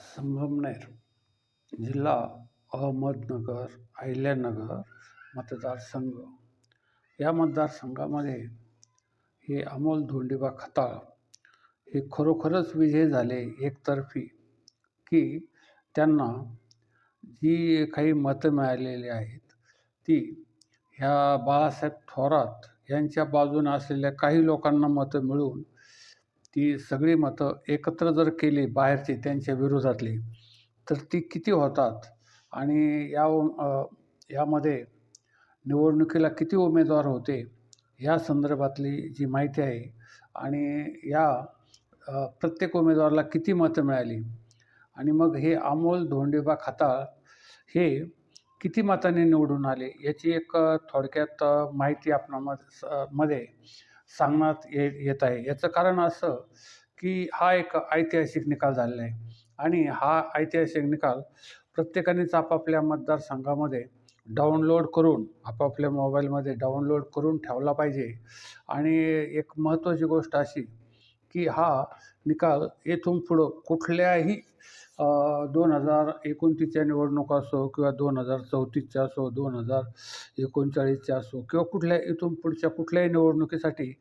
संगमनेर जिल्हा अहमदनगर अहिल्यानगर मतदारसंघ. या मतदारसंघामध्ये हे अमोल धोंडीबा खताळ हे खरोखरच विजय झाले एकतर्फी की त्यांना जी काही मतं मिळालेली आहेत ती ह्या बाळासाहेब थोरात यांच्या बाजूनं असलेल्या काही लोकांना मतं मिळून ती सगळी मतं एकत्र जर केली बाहेरची त्यांच्या विरोधातली तर ती किती होतात? आणि या यामध्ये निवडणुकीला किती उमेदवार होते? या संदर्भातली जी माहिती आहे. आणि या प्रत्येक उमेदवाराला किती मतं मिळाली? आणि मग हे अमोल धोंडेबा खाता हे किती मताने निवडून आले? याची एक थोडक्यात माहिती आपणा मध्ये सांगण्यात ये येत आहे. याचं कारण असं की हा एक ऐतिहासिक निकाल झालेला आहे. आणि हा ऐतिहासिक निकाल प्रत्येकानेच आपापल्या मतदारसंघामध्ये डाउनलोड करून आपापल्या मोबाईलमध्ये डाउनलोड करून ठेवला पाहिजे. आणि एक महत्त्वाची गोष्ट अशी की हा निकाल येथून पुढं कुठल्याही दोन हजार एकोणतीसच्या निवडणुका असो किंवा दोन हजार चौतीसच्या असो दोन हजार एकोणचाळीसच्या असो किंवा कुठल्या इथून पुढच्या कुठल्याही निवडणुकीसाठी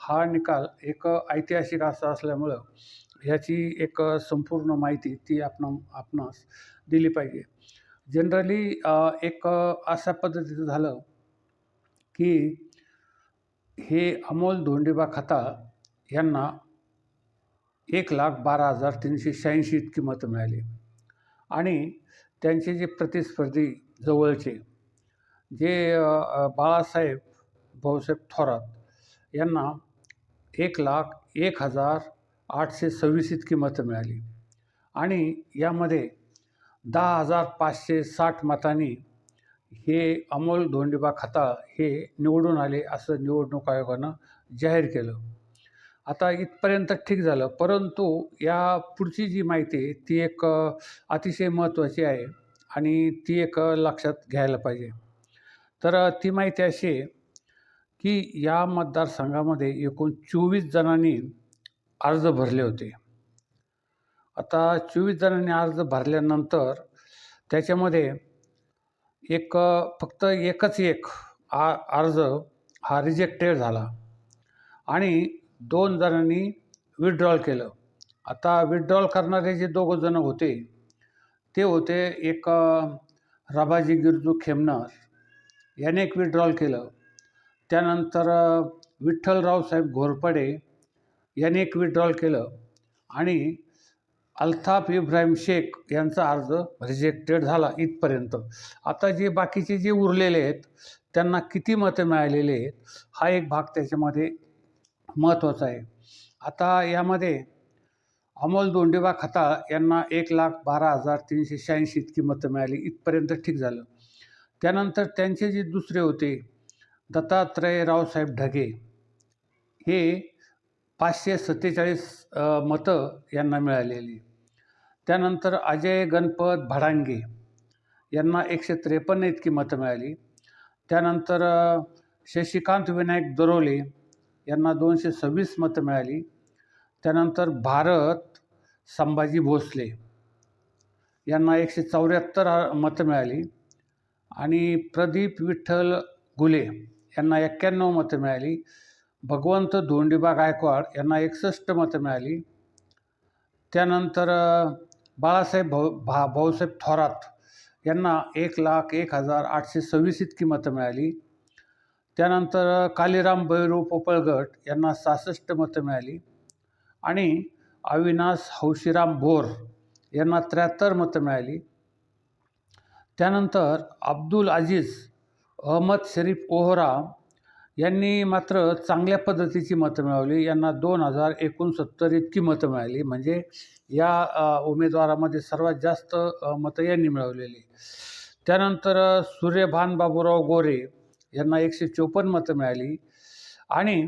हा निकाल एक ऐतिहासिक असा असल्यामुळं ह्याची एक संपूर्ण माहिती ती आपण आपणास दिली पाहिजे. जनरली एक अशा पद्धतीचं झालं की हे अमोल धोंडीबा खताळ यांना एक लाख बारा हजार तीनशे शहाऐंशी इतकी मतं मिळाली. आणि त्यांचे जे प्रतिस्पर्धी जवळचे जे बाळासाहेब भाऊसाहेब थोरात यांना एक लाख एक हजार आठशे सव्वीस इतकी मतं मिळाली. आणि यामध्ये दहा हजार पाचशे साठ मतांनी हे अमोल धोंडीबा खताळ हे निवडून आले असं निवडणूक आयोगानं जाहीर केलं. आता इथपर्यंत ठीक झालं. परंतु या पुढची जी माहिती आहे ती एक अतिशय महत्त्वाची आहे आणि ती एक लक्षात घ्यायला पाहिजे. तर ती माहिती अशी आहे की या मतदारसंघामध्ये एकूण चोवीस जणांनी अर्ज भरले होते. आता चोवीस जणांनी अर्ज भरल्यानंतर त्याच्यामध्ये एक फक्त एकच एक आ अर्ज हा रिजेक्टेड झाला. आणि दोन जणांनी विड्रॉल केलं. आता विड्रॉल करणारे जे दोघं जण होते ते होते एक राबाजी गिरजू खेमनार. याने एक विड्रॉल केलं. त्यानंतर विठ्ठलरावसाहेब विठ्ठलराव साहेब घोरपडे याने एक विड्रॉल केलं आणि अल्ताफ इब्राहिम शेख यांचा अर्ज रिजेक्टेड झाला इथपर्यंत. आता जे बाकीचे जे उरलेले आहेत त्यांना किती मतं मिळालेले आहेत हा एक भाग त्याच्यामध्ये महत्त्वाचं आहे. आता यामध्ये अमोल दोंडेबा खता यांना एक लाख बारा हजार तीनशे शहाऐंशी इतकी मतं मिळाली. इथपर्यंत ठीक झालं. त्यानंतर त्यांचे जे दुसरे होते दत्तात्रय रावसाहेब ढगे हे पाचशे सत्तेचाळीस मतं यांना मिळालेली. त्यानंतर अजय गणपत भडांगे यांना एकशे त्रेपन्न इतकी मतं मिळाली. त्यानंतर शशिकांत विनायक दरोले यांना दोनशे सव्वीस मतं मिळाली. त्यानंतर भारत संभाजी भोसले यांना एकशे चौऱ्याहत्तर मतं मिळाली आणि प्रदीप विठ्ठल गुले यांना एक्क्याण्णव मतं मिळाली. भगवंत धोंडीबा गायकवाड यांना एकसष्ट मतं मिळाली. त्यानंतर बाळासाहेब भाऊ भा भाऊसाहेब थोरात यांना एक लाख एक हजार आठशे सव्वीस इतकी मतं मिळाली. त्यानंतर कालीराम बैरू पोपळगट यांना सहासष्ट मतं मिळाली आणि अविनाश हौशीराम भोर यांना त्र्याहत्तर मतं मिळाली. त्यानंतर अब्दुल अजीज अहमद शरीफ ओहरा यांनी मात्र चांगल्या पद्धतीची मतं मिळवली. यांना दोन हजार एकोणसत्तर इतकी मतं मिळाली. म्हणजे या उमेदवारामध्ये सर्वात जास्त मतं यांनी मिळवलेली. त्यानंतर सूर्यभान बाबूराव गोरे यांना एकशे चोपन्न मतं मिळाली. आणि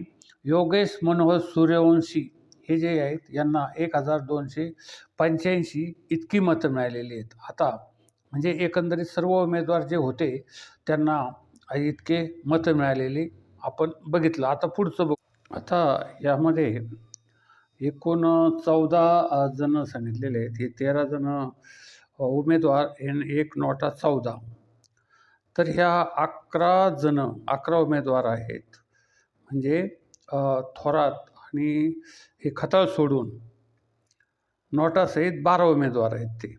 योगेश मनोहर सूर्यवंशी हे जे आहेत यांना एक हजार दोनशे पंच्याऐंशी इतकी मतं मिळालेली आहेत. आता म्हणजे एकंदरीत सर्व उमेदवार जे होते त्यांना इतके मतं मिळालेली आपण बघितलं. आता पुढचं बघ. आता यामध्ये एकूण चौदा जण सांगितलेले आहेत. हे तेरा जण उमेदवार एन एक नोटा चौदा. तर ह्या अकरा जण अकरा उमेदवार आहेत. म्हणजे थोरात आणि हे खताळ सोडून नोटासहित बारा उमेदवार आहेत ते.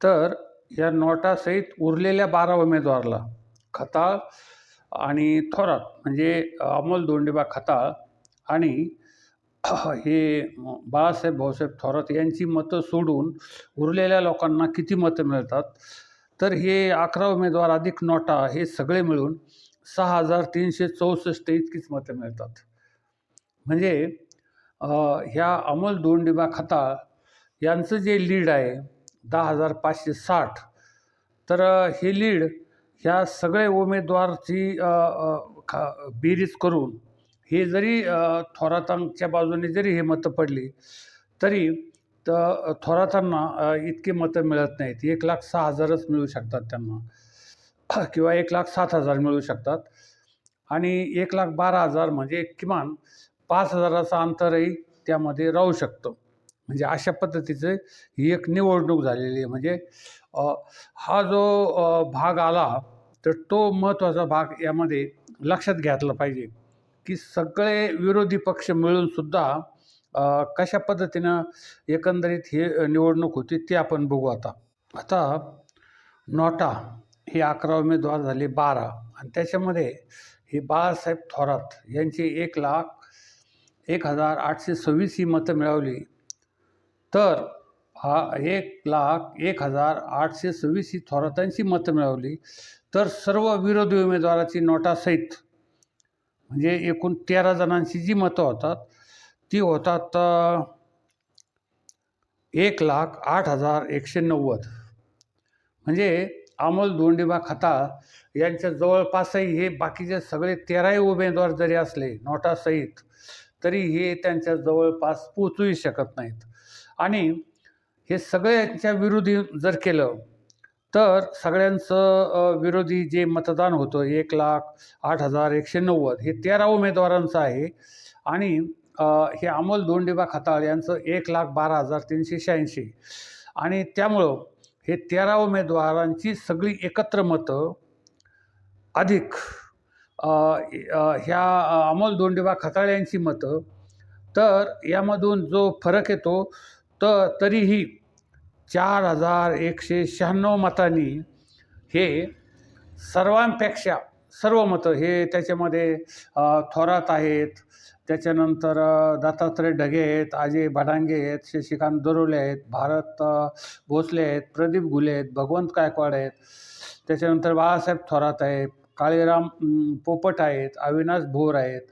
तर या नोटासहित उरलेल्या बारा उमेदवारला खताळ आणि थोरात म्हणजे अमोल दोंडेबा खताळ आणि हे बाळासाहेब भाऊसाहेब थोरात यांची मतं सोडून उरलेल्या लोकांना किती मतं मिळतात? तर हे अकरा उमेदवार अधिक नोटा हे सगळे मिळून सहा हजार तीनशे चौसष्ट इतकीच मतं मिळतात. म्हणजे ह्या अमोल दोंडिबा खताळ यांचं जे लीड आहे दहा हजार पाचशे साठ तर हे लीड ह्या सगळे उमेदवारची खा बेरीज करून हे जरी अ, थोरातांच्या बाजूने जरी हे मतं पडली तरी तर थोरातांना अ, इतकी मतं मिळत नाहीत. एक लाख सहा हजारच मिळू शकतात त्यांना. किंवा एक लाख सात हजार मिळू शकतात. आणि एक लाख बारा हजार म्हणजे किमान पाच हजाराचं अंतरही त्यामध्ये राहू शकतं. म्हणजे अशा पद्धतीचं ही एक निवडणूक झालेली आहे. म्हणजे हा जो भाग आला तर तो महत्त्वाचा भाग यामध्ये लक्षात घेतला पाहिजे की सगळे विरोधी पक्ष मिळूनसुद्धा कशा पद्धतीनं एकंदरीत हे निवडणूक होती ती आपण बघू आता. आता नोटा हे अकरा उमेदवार झाले बारा. आणि त्याच्यामध्ये हे बाळासाहेब थोरात यांची एक लाख एक हजार आठशे सव्वीस ही मतं मिळवली. तर हा एक लाख एक हजार आठशे सव्वीस ही थोरातांची मतं मिळवली. तर सर्व विरोधी उमेदवाराची नोटासहित म्हणजे एकूण तेरा जणांची जी मतं होतात ती होतात एक लाख आठ हजार एकशे नव्वद. म्हणजे अमोल दोंडेबा खता यांच्या जवळपासही हे बाकीचे सगळे तेराही उमेदवार जरी असले नोटासहित तरी हे त्यांच्या जवळपास पोचूही शकत नाहीत. आणि हे सगळ्यांच्या विरोधी जर केलं तर सगळ्यांचं विरोधी जे मतदान होतं एक लाख आठ हजार एकशे नव्वद हे तेरा उमेदवारांचं आहे. आणि हे अमोल दोंडेबा खताळ यांचं एक लाख बारा हजार तीनशे शहाऐंशी. आणि त्यामुळं हे तेरा उमेदवारांची सगळी एकत्र मतं अधिक ह्या अमोल दोंडेबा खताळ यांची मतं. तर यामधून जो फरक येतो तर तरीही चार हजार एकशे शहाण्णव मतांनी हे सर्वांपेक्षा सर्व मतं हे त्याच्यामध्ये थोरात आहेत त्याच्यानंतर दत्तात्रय ढगे आहेत अजय भडांगे आहेत शशिकांत दरोले आहेत भारत भोसले आहेत प्रदीप घुले आहेत भगवंत गायकवाड आहेत. त्याच्यानंतर बाळासाहेब थोरात आहेत काळीराम पोपट आहेत अविनाश भोर आहेत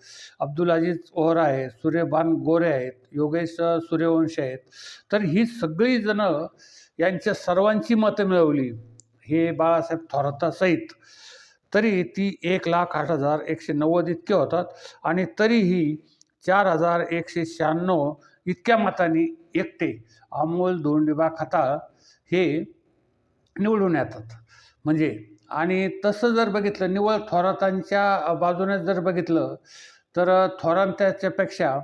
अब्दुल अजीज ओहर आहेत सूर्यभान गोरे आहेत योगेश सूर्यवंश सूर्यवंशी आहेत. तर ही सगळीजणं यांच्या सर्वांची मतं मिळवली हे बाळासाहेब थोरातासहित तरी ती एक लाख आठ हजार एकशे नव्वद इतके होतात आणि तरीही चार हजार एकशे शहाण्णव इतक्या मतांनी एकटे अमोल दोंडेबा खताळ हे निवडून येतात. म्हणजे आणि तसं जर बघितलं निवळ थोरातांच्या बाजूने जर बघितलं तर थोरांत्याच्यापेक्षा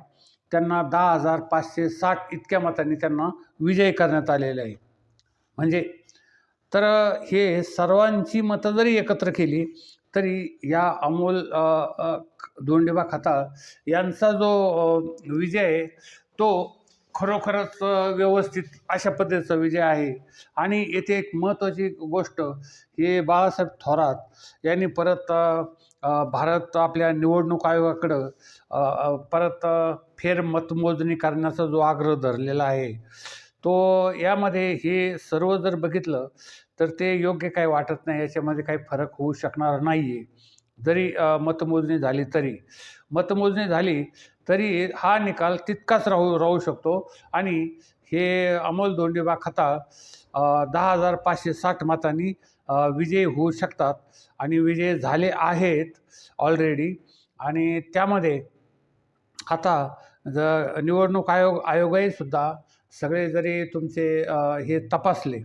त्यांना दहा हजार पाचशे साठ इतक्या मतांनी त्यांना विजय करण्यात आलेला आहे. म्हणजे तर हे सर्वांची मतं जरी एकत्र केली तरी या अमोल दोंडेबा खताळ यांचा जो विजय आहे तो खरोखरच व्यवस्थित अशा पद्धतीचा विजय आहे. आणि येथे एक महत्त्वाची गोष्ट हे बाळासाहेब थोरात यांनी परत भारत आपल्या निवडणूक आयोगाकडं परत फेर मतमोजणी करण्याचा जो आग्रह धरलेला आहे. तो यामध्ये हे सर्व जर बघितलं तर ते योग्य काही वाटत नाही. याच्यामध्ये काही फरक होऊ शकणार नाही आहे जरी मतमोजणी झाली तरी. मतमोजणी झाली तरी हा निकाल तितकाच राहू राहू शकतो. आणि हे अमोल दोंडेबा खताळ दहा हजार पाचशे साठ मतांनी विजयी होऊ शकतात. आणि विजय झाले आहेत ऑलरेडी आणि त्यामध्ये आता ज निवडणूक आयोग आयोगही सुद्धा सगळे जरी तुमचे हे तपासले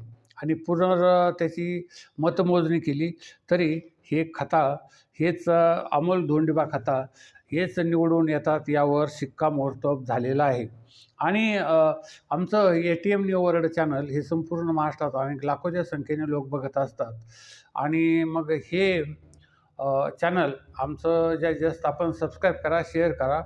आणि पुनर त्याची मतमोजणी केली तरी हे खता हेच अमोल धोंडिबा खता हेच निवडून येतात यावर शिक्कामोर्तब झालेला आहे. आणि आमचं A T M new world channel हे संपूर्ण महाराष्ट्रात अनेक लाखोच्या संख्येने लोक बघत असतात. आणि मग हे चॅनल आमचं ज्या जास्त आपण सबस्क्राईब करा शेअर करा.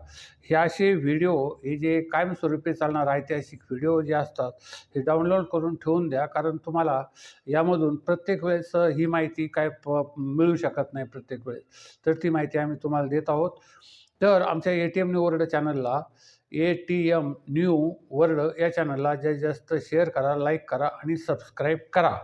हे असे व्हिडिओ हे जे कायमस्वरूपी चालणार ऐतिहासिक व्हिडिओ जे असतात हे डाउनलोड करून ठेवून द्या. कारण तुम्हाला यामधून प्रत्येक वेळेस ही माहिती काय प मिळू शकत नाही प्रत्येक वेळेस. तर ती माहिती आम्ही तुम्हाला देत आहोत. तर आमच्या A T M new world चॅनलला A T M new world या चॅनलला जास्तीत जास्त शेअर करा लाईक करा आणि सबस्क्राईब करा.